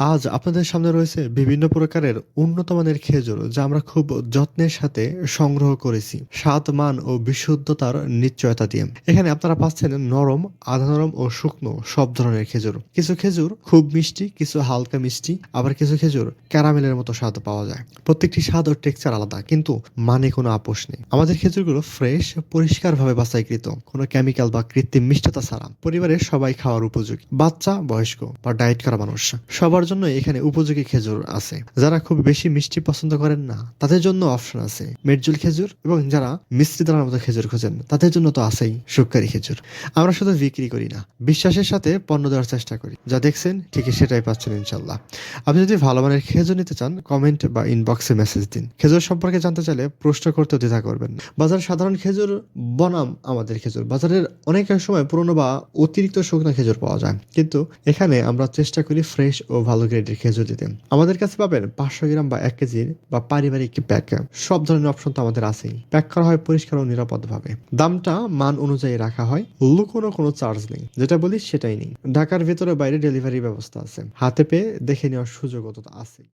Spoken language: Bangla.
আজ আপনাদের সামনে রয়েছে বিভিন্ন প্রকারের উন্নত মানের খেজুর যা আমরা খুব যত্নের সাথে সংগ্রহ করেছি। স্বাদ, মান ও বিশুদ্ধতার নিশ্চয়তা দিয়ে। এখানে আপনারা পাচ্ছেন নরম, আধা নরম ও শুকনো সব ধরনের খেজুর। কিছু খেজুর খুব মিষ্টি, কিছু হালকা মিষ্টি, আবার কিছু খেজুর ক্যারামেলের মতো স্বাদ পাওয়া যায়। প্রত্যেকটি স্বাদ ও টেক্সচার আলাদা, কিন্তু মানে কোনো আপোষ নেই। আমাদের খেজুরগুলো ফ্রেশ, পরিষ্কারভাবে বাছাইকৃত। কোনো কেমিক্যাল বা কৃত্রিম মিষ্টতা ছাড়া। পরিবারের সবাই খাওয়ার উপযোগী। বাচ্চা, বয়স্ক বা ডায়েট করা মানুষ। সবার জন্য এখানে উপযোগী খেজুর আছে। যারা খুব বেশি মিষ্টি পছন্দ করেন না, তাদের জন্য অপশন আছে মেটজুল খেজুর এবং যারা মিষ্টি দানার মতো খেজুর খোঁজেন, তাদের জন্য তো আছেই সুকারি খেজুর। আমরা শুধু বিক্রি করি না, বিশ্বাসের সাথে পণ্য দেওয়ার চেষ্টা করি। যা দেখছেন, ঠিকই সেটাই পাচ্ছেন ইনশাল্লাহ আপনি যদি ভালো মানের খেজুর নিতে চান কমেন্ট বা ইনবক্সে মেসেজ দিন। খেজুর সম্পর্কে জানতে চাইলে প্রশ্ন করতে দ্বিধা করবেন না। বাজার সাধারণ খেজুর বনাম আমাদের খেজুর। বাজারের অনেক সময় পুরনো বা অতিরিক্ত শুকনো খেজুর পাওয়া যায়। কিন্তু এখানে আমরা চেষ্টা করি ফ্রেশ ও ভালো গ্রেডের খেজুর দিতে আমাদের কাছে পাবেন পাঁচশো গ্রাম বা এক কেজির বা পারিবারিক প্যাক। সব ধরনের অপশন তো আমাদের আছেই। প্যাক করা হয় পরিষ্কার ও নিরাপদ ভাবে দামটা, মান অনুযায়ী রাখা হয়। লুকোনো কোনো চার্জ নেই। যেটা বলি সেটাই নেই। ঢাকার ভেতরে বাইরে ডেলিভারি ব্যবস্থা আছে। হাতে পেয়ে দেখে নেওয়ার সুযোগও তো আছে